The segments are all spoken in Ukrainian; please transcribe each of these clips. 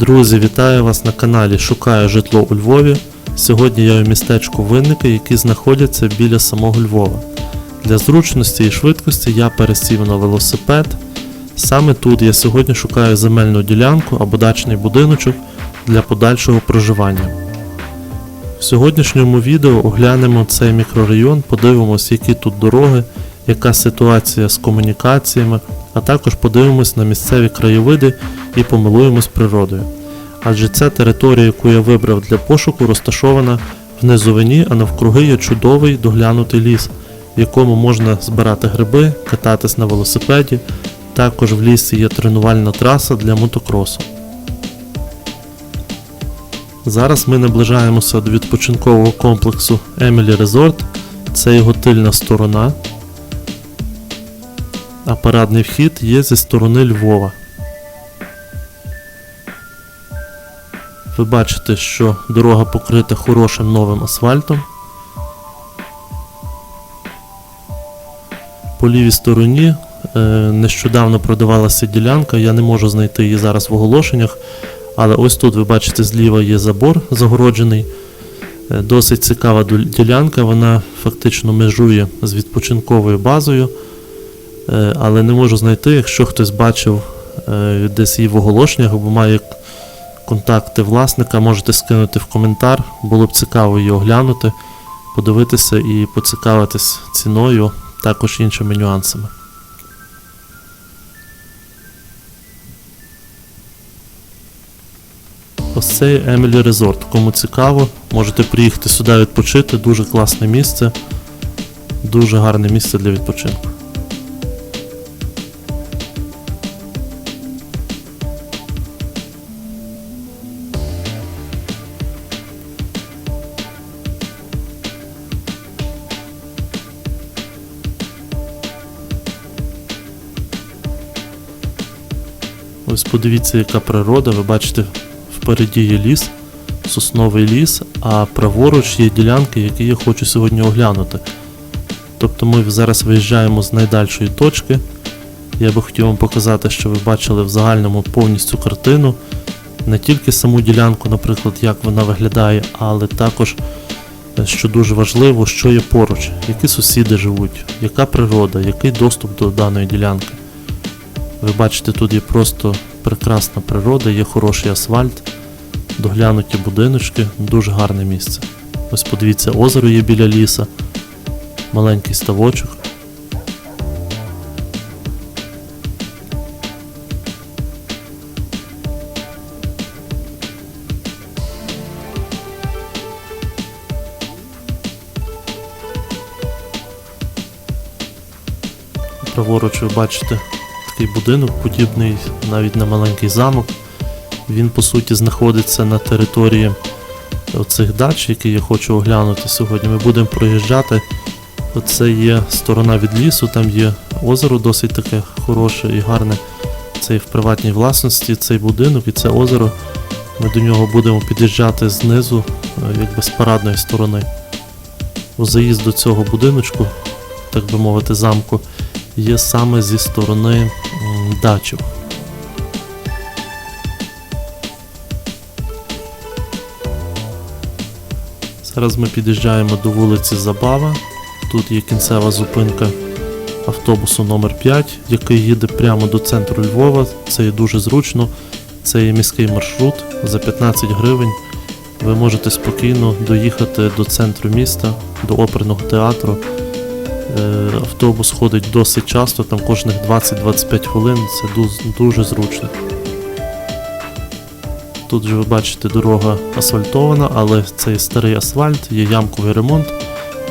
Друзі, вітаю вас на каналі Шукаю житло у Львові. Сьогодні я у містечку Винники, які знаходяться біля самого Львова. Для зручності і швидкості я пересів на велосипед. Саме тут я сьогодні шукаю земельну ділянку або дачний будиночок для подальшого проживання. В сьогоднішньому відео оглянемо цей мікрорайон, подивимось, які тут дороги, яка ситуація з комунікаціями, а також подивимось на місцеві краєвиди і помилуємось природою. Адже ця територія, яку я вибрав для пошуку, розташована в низовині, а навкруги є чудовий доглянутий ліс, в якому можна збирати гриби, кататись на велосипеді. Також в лісі є тренувальна траса для мотокросу. Зараз ми наближаємося до відпочинкового комплексу Emily Resort. Це його тильна сторона. А парадний вхід є зі сторони Львова. Ви бачите, що дорога покрита хорошим новим асфальтом. По лівій стороні е, нещодавно продавалася ділянка, я не можу знайти її зараз в оголошеннях, але ось тут ви бачите зліва є забор загороджений. Е, Досить цікава ділянка, вона фактично межує з відпочинковою базою, Е, але не можу знайти, якщо хтось бачив десь її в оголошеннях або має контакти власника, можете скинути в коментар. Було б цікаво її оглянути, подивитися і поцікавитись ціною, також іншими нюансами. Ось цей Emily Resort. Кому цікаво, можете приїхати сюди відпочити. Дуже класне місце. Дуже гарне місце для відпочинку. Ось подивіться, яка природа. Ви бачите, впереді є ліс, сосновий ліс, а праворуч є ділянки, які я хочу сьогодні оглянути. Тобто ми зараз виїжджаємо з найдальшої точки. Я би хотів вам показати, що ви бачили в загальному повністю картину. Не тільки саму ділянку, наприклад, як вона виглядає, але також, е, що дуже важливо, що є поруч, які сусіди живуть, яка природа, який доступ до даної ділянки. Ви бачите, тут є просто прекрасна природа, є хороший асфальт, доглянуті будиночки, дуже гарне місце. Ось подивіться, озеро є біля ліса, маленький ставочок. Праворуч ви бачите такий будинок, подібний навіть на маленький замок. Він по суті знаходиться на території оцих дач, які я хочу оглянути сьогодні. Ми будемо проїжджати. Оце є сторона від лісу, там є озеро досить таке хороше і гарне. Це є в приватній власності цей будинок і це озеро. Ми до нього будемо під'їжджати знизу, е, якби з парадної сторони. У заїзд до цього будиночку, так би мовити, замку, є саме зі сторони дачів. Зараз ми під'їжджаємо до вулиці Забава. Тут є кінцева зупинка автобусу номер 5 який їде прямо до центру Львова. Це є дуже зручно. Це є міський маршрут за 15 гривень. Ви можете спокійно доїхати до центру міста, до оперного театру. Е, Автобус ходить досить часто, там кожних 20-25 хвилин. Це дуже, зручно. Тут же ви бачите, дорога асфальтована, але це є старий асфальт, є ямковий ремонт,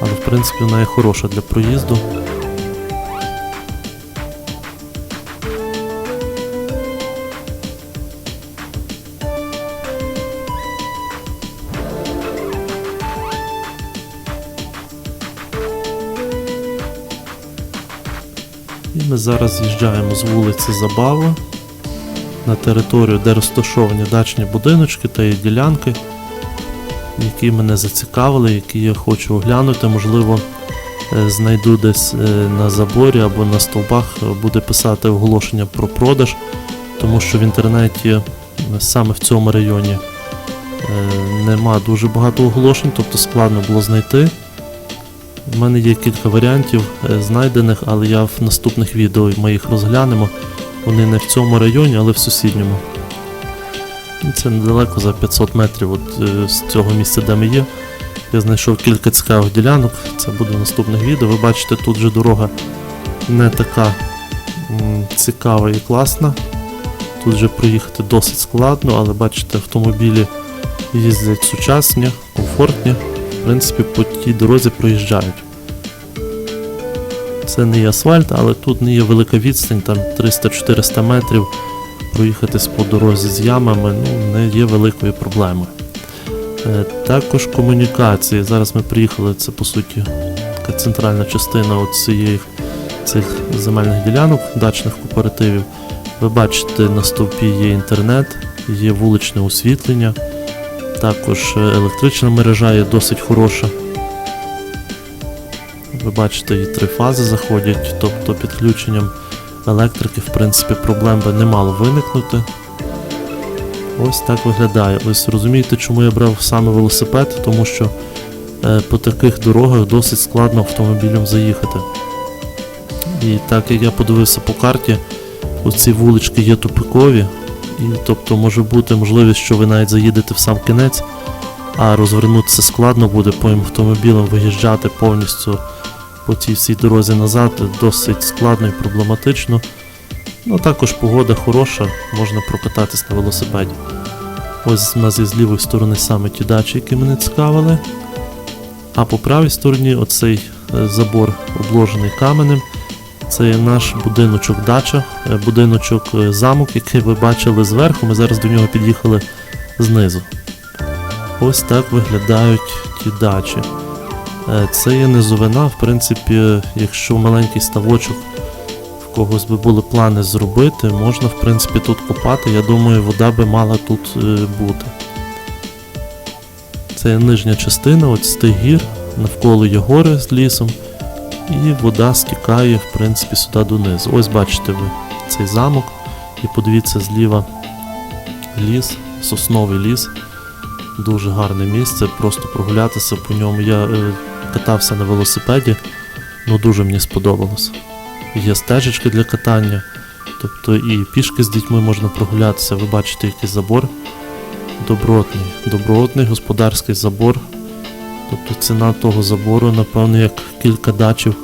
але в принципі вона є хороша для проїзду. Зараз з'їжджаємо з вулиці Забава на територію, де розташовані дачні будиночки та є ділянки, які мене зацікавили, які я хочу оглянути. Можливо, е, знайду десь е, на заборі або на стовбах, е, буде писати оголошення про продаж, тому що в інтернеті саме в цьому районі нема дуже багато оголошень, тобто складно було знайти. У мене є кілька варіантів е, знайдених, але я в наступних відео ми їх розглянемо. Вони не в цьому районі, але в сусідньому. Це недалеко за 500 метрів от, е, з цього місця, де ми є. Я знайшов кілька цікавих ділянок, це буде в наступних відео. Ви бачите, тут же дорога не така цікава і класна. Тут же проїхати досить складно, але бачите, автомобілі їздять сучасні, комфортні. Принципі, по тій дорозі проїжджають. Це не є асфальт, але тут не є велика відстань, там 300-400 метрів. Проїхатись по дорозі з ямами ну, не є великою проблемою. Е, Також комунікації. Зараз ми приїхали, це по суті така центральна частина цієї, цих земельних ділянок, дачних кооперативів. Ви бачите, на стовпі є інтернет, є вуличне освітлення, також е, електрична мережа є досить хороша. Ви бачите, і три фази заходять, тобто підключенням електрики, в принципі, проблем би не мало виникнути. Ось так виглядає. Ось розумієте, чому я брав саме велосипед, тому що е, по таких дорогах досить складно автомобілем заїхати. І так як я подивився по карті, оці вулички є тупикові, і тобто може бути можливість, що ви навіть заїдете в сам кінець, а розвернутися складно буде по автомобілям виїжджати повністю по цій всій дорозі назад досить складно і проблематично. Ну також погода хороша, можна прокататись на велосипеді. Ось у нас є з лівої сторони саме ті дачі, які мене цікавили. А по правій стороні оцей е, забор обложений каменем. Це є наш будиночок дача, е, будиночок е, замок, який ви бачили зверху. Ми зараз до нього під'їхали знизу. Ось так виглядають ті дачі. Е, Це є низовина, в принципі, якщо маленький ставочок в когось би були плани зробити, можна в принципі тут копати. Я думаю, вода би мала тут бути. Це є нижня частина, от з тих навколо є гори з лісом, і вода стікає, в принципі, сюди донизу. Ось бачите ви цей замок, і подивіться зліва ліс, сосновий ліс. Дуже гарне місце, просто прогулятися по ньому. Я е, катався на велосипеді, ну дуже мені сподобалось. Є стежечки для катання, тобто і пішки з дітьми можна прогулятися. Ви бачите, який забор добротний, добротний господарський забор. Тобто ціна того забору, напевно, як кілька дачів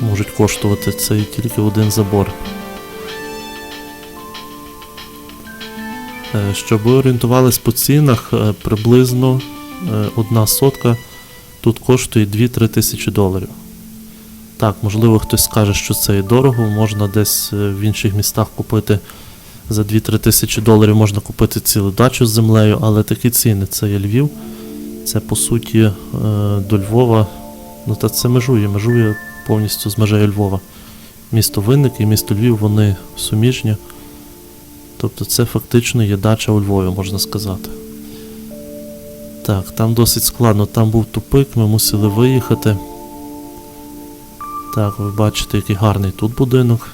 можуть коштувати. Це і тільки один забор. Е, Щоб ви орієнтувались по цінах, е, приблизно е, одна сотка тут коштує 2-3 тисячі доларів. Так, можливо, хтось скаже, що це і дорого, можна десь в інших містах купити за 2-3 тисячі доларів можна купити цілу дачу з землею, але такі ціни це є Львів. Це по суті е, до Львова. Ну та це межує, межує повністю з межею Львова. Місто Винник і місто Львів вони суміжні. Тобто це фактично є дача у Львові, можна сказати. Так, там досить складно, там був тупик, ми мусили виїхати. Так, ви бачите, який гарний тут будинок.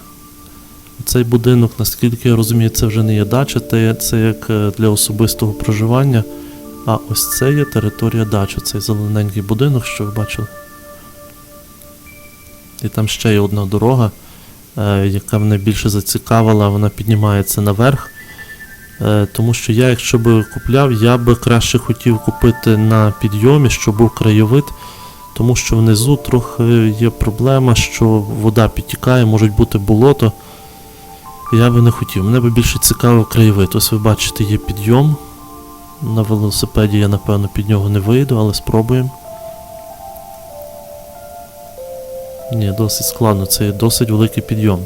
Цей будинок, наскільки я розумію, це вже не є дача, це, як е, для особистого проживання. А ось це є територія дачі, цей зелененький будинок, що ви бачили. І там ще є одна дорога, е, яка мене більше зацікавила, вона піднімається наверх. Е, тому що я, якщо би купляв, я би краще хотів купити на підйомі, щоб був краєвид, тому що внизу трохи є проблема, що вода підтікає, можуть бути болото. Я би не хотів. Мене би більше цікавив краєвид. Ось ви бачите, є підйом. На велосипеді я, напевно, під нього не вийду, але спробуємо. Ні, досить складно, це досить великий підйом.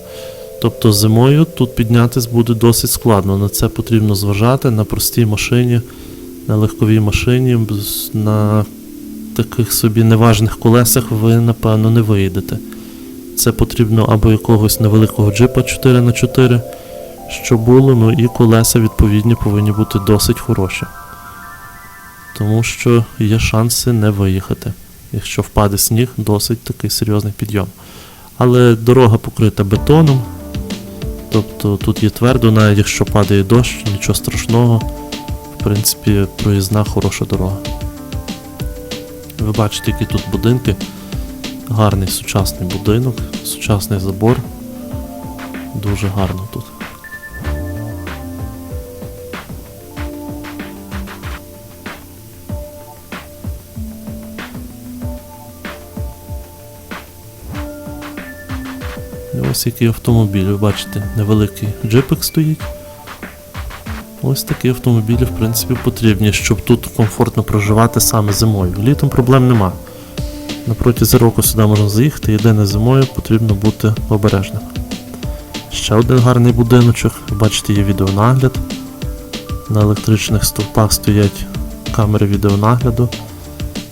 Тобто зимою тут піднятись буде досить складно. На це потрібно зважати на простій машині, на легковій машині, на таких собі неважних колесах ви, напевно, не виїдете. Це потрібно або якогось невеликого джипа 4х4, що було, ну і колеса відповідні повинні бути досить хороші. Тому що є шанси не виїхати. Якщо впаде сніг, досить такий серйозний підйом. Але дорога покрита бетоном, Тобто тут є твердо, навіть якщо падає дощ, нічого страшного. В принципі, проїзна хороша дорога. Ви бачите, які тут будинки. Гарний сучасний будинок, сучасний забор. Дуже гарно тут. Ось який автомобіль, ви бачите, невеликий джипик стоїть. Ось такі автомобілі, в принципі, потрібні, щоб тут комфортно проживати саме зимою. Літом проблем нема. На протязі року сюди можна заїхати, єдине зимою потрібно бути обережним. Ще один гарний будиночок, ви бачите, є відеонагляд. На електричних стовпах стоять камери відеонагляду.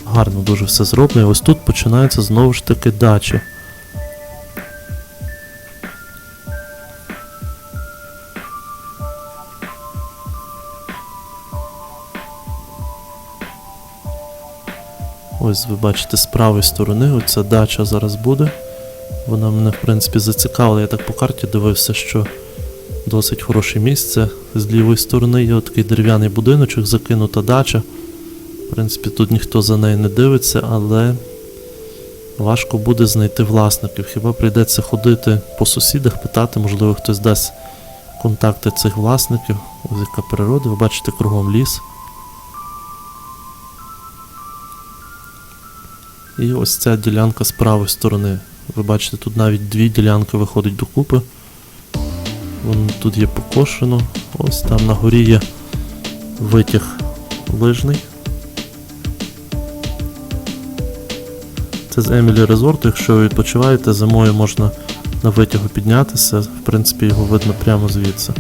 Гарно дуже все зроблено. І ось тут починаються знову ж таки дачі. Ось ви бачите з правої сторони, оця дача зараз буде. Вона мене, в принципі, зацікавила. Я так по карті дивився, що досить хороше місце. З лівої сторони є такий дерев'яний будиночок, закинута дача. В принципі, тут ніхто за нею не дивиться, але важко буде знайти власників. Хіба прийдеться ходити по сусідах, питати, можливо, хтось дасть контакти цих власників. Ось яка природа, ви бачите кругом ліс. І ось ця ділянка з правої сторони. Ви бачите, тут навіть дві ділянки виходять докупи. Вон тут є покошено. Ось там на горі є витяг лижний. Це з Емілі Резорту. Якщо ви відпочиваєте, зимою можна на витягу піднятися. В принципі, його видно прямо звідси.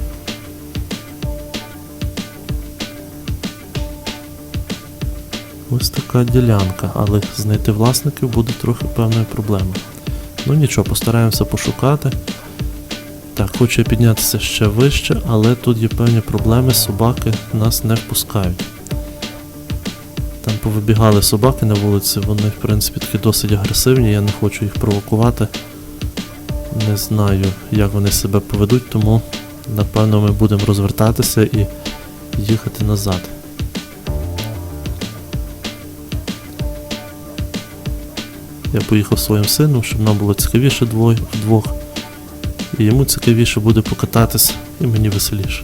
Ось така ділянка, але знайти власників буде трохи певною проблемою. Ну нічого, постараємося пошукати. Так, хочу я піднятися ще вище, але тут є певні проблеми, собаки нас не впускають. Там повибігали собаки на вулиці, вони в принципі такі досить агресивні, я не хочу їх провокувати. Не знаю, як вони себе поведуть, тому напевно ми будемо розвертатися і їхати назад. Я поїхав своїм сином, щоб нам було цікавіше двоє, вдвох. І йому цікавіше буде покататись, і мені веселіше.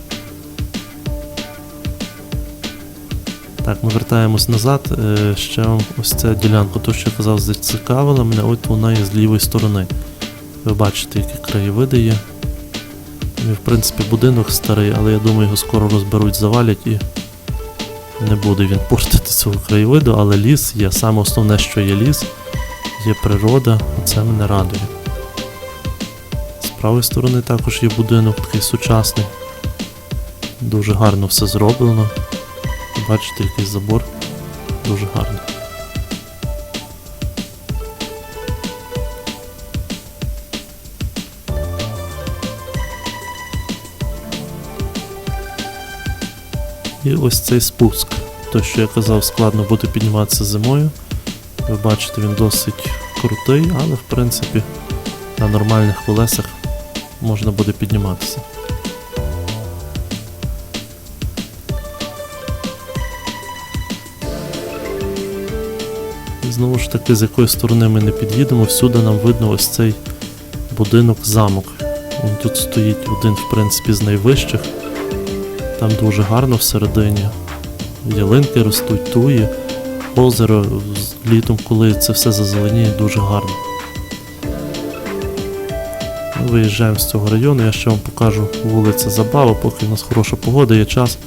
Так, ми вертаємось назад. Е, Ще ось ця ділянка, то що я казав, зацікавила мене, от вона є з лівої сторони. Ви бачите, які краєвиди є. Є, в принципі, будинок старий, але я думаю, його скоро розберуть, завалять і не буде він портити цього краєвиду, але ліс є. Саме основне, що є ліс є природа, це мене радує. З правої сторони також є будинок такий сучасний. Дуже гарно все зроблено. Бачите, який забор. Дуже гарно. І ось цей спуск. Те, що я казав, складно буде підніматися зимою. Ви бачите, він досить крутий, але в принципі на нормальних колесах можна буде підніматися. І знову ж таки, з якої сторони ми не під'їдемо, всюди нам видно ось цей будинок замок. Він тут стоїть один, в принципі, з найвищих. Там дуже гарно всередині. Ялинки ростуть, туї озеро літом, коли це все зазеленіє, дуже гарно. Виїжджаємо з цього району, я ще вам покажу вулиця Забава, поки в нас хороша погода, є час.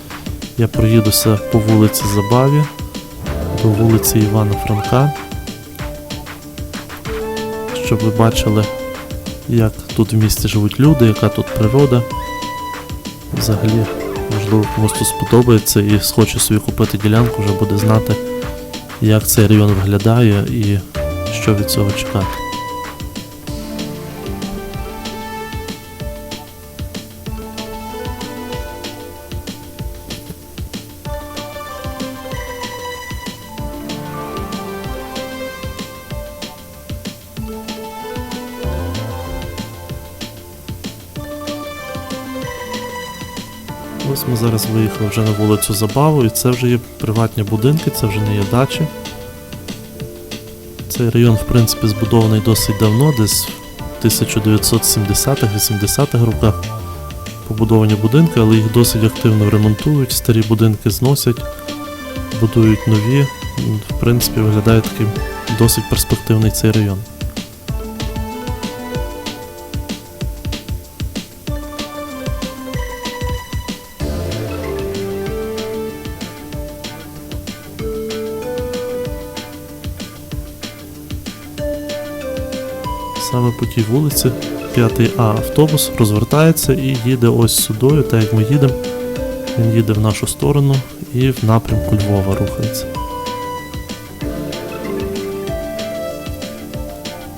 Я проїдуся по вулиці Забаві до вулиці Івана Франка. Щоб ви бачили, як тут в місті живуть люди, яка тут природа. Взагалі, можливо, комусь тут сподобається і схоче собі купити ділянку, вже буде знати, як цей район виглядає і що від цього чекати. Ось ми зараз виїхали вже на вулицю Забаву, і це вже є приватні будинки, це вже не є дачі. Цей район, в принципі, збудований досить давно, десь в 1970-80-х роках побудовані будинки, але їх досить активно ремонтують, старі будинки зносять, будують нові. В принципі, виглядає такий досить перспективний цей район. Саме по тій вулиці 5А автобус розвертається і їде ось сюдою, так як ми їдемо. Він їде в нашу сторону і в напрямку Львова рухається.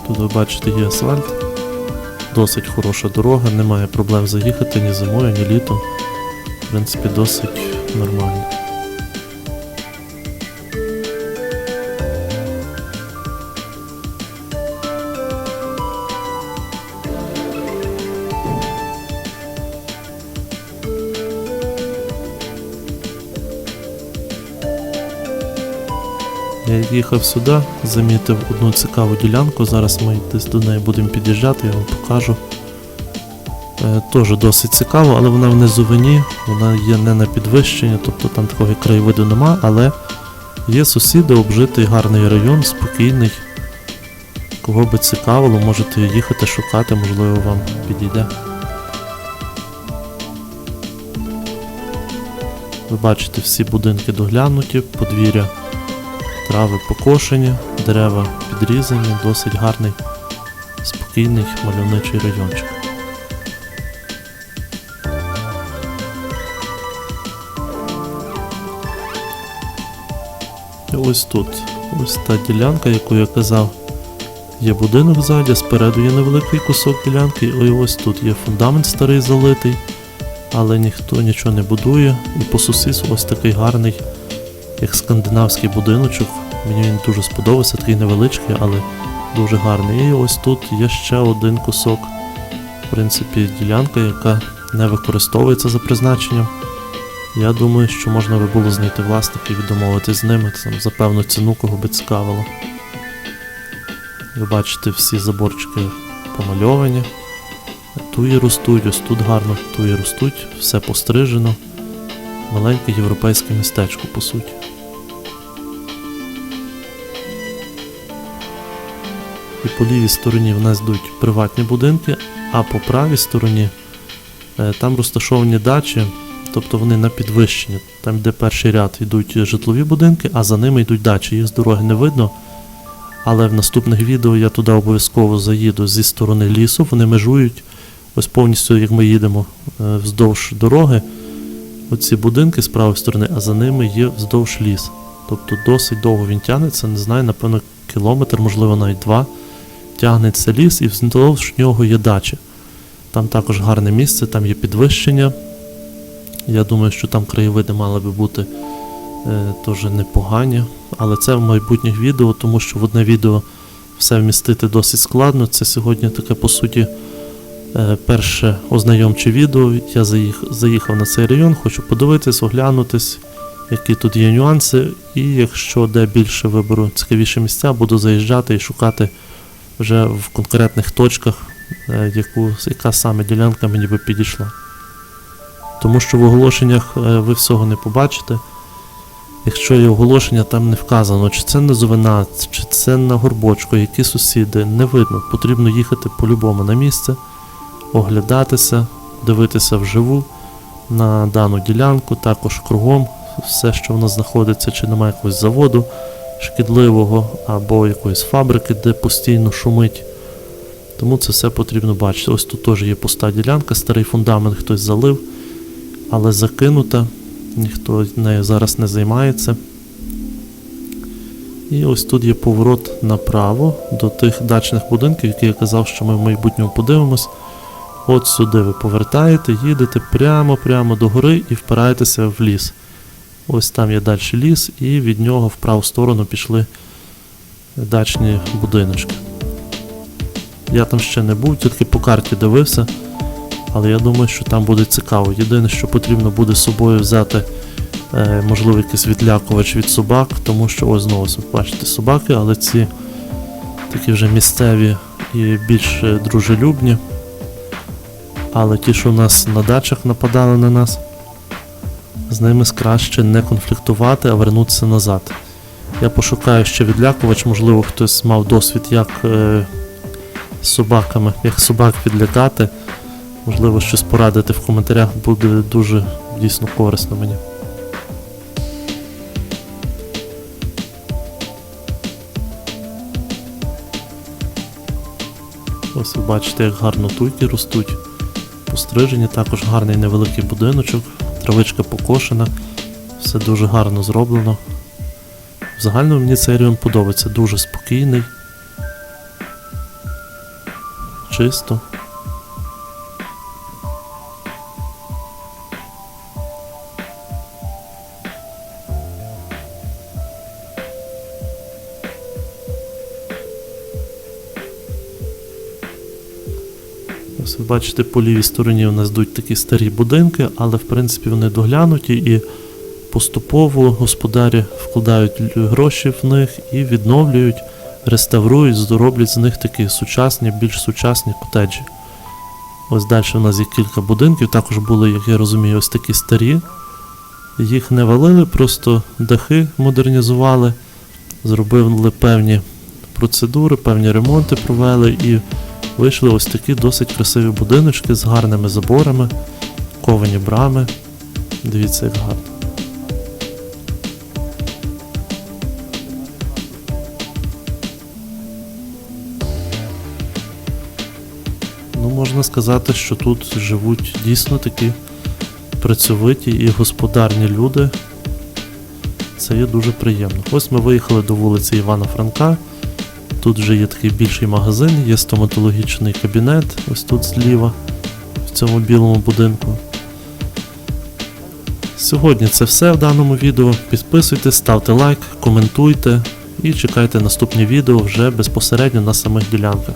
Тут ви бачите є асфальт. Досить хороша дорога, немає проблем заїхати ні зимою, ні літом. В принципі, досить нормально. Я їхав сюди, замітив одну цікаву ділянку. Зараз ми десь до неї будемо під'їжджати, я вам покажу. Е, Теж досить цікаво, але вона в низовині, вона є не на підвищенні, тобто там такого краєвиду нема, але є сусіди, обжитий гарний район, спокійний. Кого би цікавило, можете їхати, шукати, можливо, вам підійде. Ви бачите, всі будинки доглянуті, подвір'я Трави покошені, дерева підрізані, досить гарний, спокійний мальовничий райончик. І ось тут, ось та ділянка, яку я казав, є будинок ззаді, спереду є невеликий кусок ділянки, і ось тут є фундамент старий залитий, але ніхто нічого не будує. І по сусідству ось такий гарний як скандинавський будиночок. Мені він дуже сподобався, такий невеличкий, але дуже гарний. І ось тут є ще один кусок, в принципі, ділянка, яка не використовується за призначенням. Я думаю, що можна би було знайти власників і домовитись з ними там, за певну ціну, кого би цікавило. Ви бачите, всі заборчики помальовані. Туї ростуть, ось тут гарно туї ростуть, все пострижено. Маленьке європейське містечко, по суті. І по лівій стороні в нас йдуть приватні будинки, а по правій стороні е, там розташовані дачі, тобто вони на підвищенні. Там, де перший ряд йдуть житлові будинки, а за ними йдуть дачі. Їх з дороги не видно. Але в наступних відео я туди обов'язково заїду зі сторони лісу. Вони межують ось повністю, як ми їдемо е, вздовж дороги. Оці будинки з правої сторони, а за ними є вздовж ліс. Тобто досить довго він тягнеться, не знаю, напевно, кілометр, можливо, навіть два. Тягнеться ліс і вздовж нього є дачі. Там також гарне місце, там є підвищення. Я думаю, що там краєвиди мали би бути е, теж непогані. Але це в майбутніх відео, тому що в одне відео все вмістити досить складно. Це сьогодні таке, по суті, е, перше ознайомче відео. Я заїх, заїхав на цей район, хочу подивитись, оглянутись, які тут є нюанси. І якщо де більше виберу цікавіші місця, буду заїжджати і шукати вже в конкретних точках, е, яку, яка саме ділянка мені би підійшла. Тому що в оголошеннях е, ви всього не побачите. Якщо є оголошення, там не вказано, чи це низовина, чи це на горбочку, які сусіди, не видно. Потрібно їхати по-любому на місце, оглядатися, дивитися вживу на дану ділянку, також кругом все, що в нас знаходиться, чи немає якогось заводу шкідливого або якоїсь фабрики, де постійно шумить. Тому це все потрібно бачити. Ось тут теж є пуста ділянка, старий фундамент хтось залив, але закинута, ніхто нею зараз не займається. І ось тут є поворот направо до тих дачних будинків, які я казав, що ми в майбутньому подивимось. От сюди ви повертаєте, їдете прямо-прямо до гори і впираєтеся в ліс. Ось там є далі ліс, і від нього в праву сторону пішли дачні будиночки. Я там ще не був, тільки по карті дивився. Але я думаю, що там буде цікаво. Єдине, що потрібно буде з собою взяти, е, можливо, якийсь відлякувач від собак, тому що ось знову бачите собаки, але ці такі вже місцеві і більш е, дружелюбні. Але ті, що у нас на дачах нападали на нас, з ними краще не конфліктувати, а вернутися назад. Я пошукаю ще відлякувач, можливо, хтось мав досвід, як е, з собаками, як собак відлякати. Можливо, щось порадити в коментарях буде дуже дійсно корисно мені. Ось ви бачите, як гарно туйки ростуть. Пострижені, також гарний невеликий будиночок, травичка покошена, все дуже гарно зроблено. В загальному мені цей район подобається, дуже спокійний, чисто. Ось ви бачите, по лівій стороні у нас йдуть такі старі будинки, але в принципі вони доглянуті і поступово господарі вкладають гроші в них і відновлюють, реставрують, зроблять з них такі сучасні, більш сучасні котеджі. Ось далі у нас є кілька будинків, також були, як я розумію, ось такі старі. Їх не валили, просто дахи модернізували, зробили певні процедури, певні ремонти провели і вийшли ось такі досить красиві будиночки з гарними заборами, ковані брами. Дивіться, як гарно. Ну, можна сказати, що тут живуть дійсно такі працьовиті і господарні люди. Це є дуже приємно. Ось ми виїхали до вулиці Івана Франка. Тут вже є такий більший магазин, є стоматологічний кабінет, ось тут зліва, в цьому білому будинку. Сьогодні це все в даному відео. Підписуйтесь, ставте лайк, коментуйте і чекайте наступні відео вже безпосередньо на самих ділянках.